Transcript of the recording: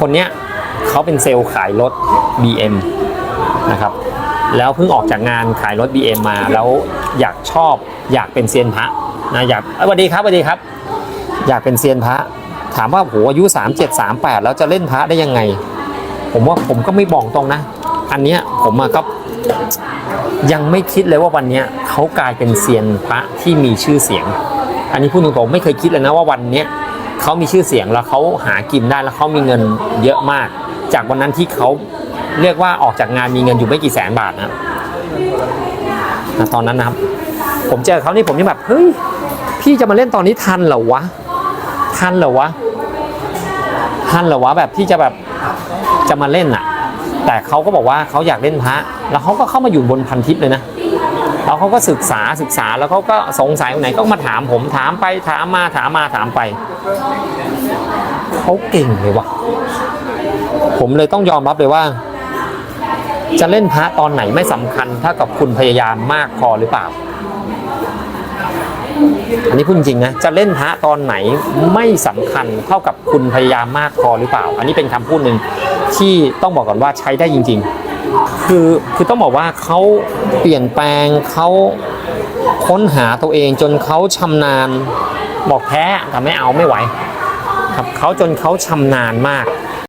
คนเนี้ยเขาเป็นเซลล์ขายรถ BM นะครับแล้วเพิ่งออกจากงานขายรถ BM มา แล้วอยากชอบอยากเป็นเซียนพระนะอยากสวัสดีครับสวัสดีครับ อยากเป็นเซียนพระ ถามว่าโหอายุ37 38 แล้วจะเล่นพระได้ยังไง ผมว่าผมก็ไม่บอกตรงนะ อันเนี้ยผมก็ยังไม่คิดเลยว่าวันเนี้ยเขากลายเป็นเซียนพระที่มีชื่อเสียง อันนี้พูดตรงๆไม่เคยคิดเลยนะว่าวันเนี้ย เขามีชื่อเสียงแล้วเขาหากินได้แล้วเขามีเงินเยอะมาก จากวันนั้นที่เขาเรียกว่าออกจากงานมีเงินอยู่ไม่กี่แสนบาทนะนะตอนนั้นนะครับ ผมเจอเขานี่ผมยังแบบเฮ้ยพี่จะมาเล่นตอนนี้ทันเหรอวะทันเหรอวะทันเหรอวะแบบที่จะแบบจะมาเล่นอะ แต่เขาก็บอกว่าเขาอยากเล่นพระแล้วเขาก็เข้ามาอยู่บนพันทิปเลยนะ แล้วเขาก็ศึกษาศึกษาแล้วเขาก็สงสัยตรงไหนก็มาถามผมถามไปถามมาถามมาถามไปเขาเก่งเลยวะผมเลยต้องยอมรับเลยว่า จะเล่นพระตอนไหนไม่สำคัญถ้ากับคุณพยายามมากพอหรือเปล่า อันนี้พูดจริงนะจะเล่นพระตอนไหนไม่สำคัญเท่ากับคุณพยายามมากพอหรือเปล่า อันนี้เป็นคำพูดหนึ่งที่ต้องบอกก่อนว่าใช้ได้จริง ๆ คือคือต้องบอกว่าเขาเปลี่ยนแปลงเขาค้นหาตัวเองจนเขาชำนาญบอกแพ้แต่ไม่เอาไม่ไหว ครับเขาจนเขาชำนาญมาก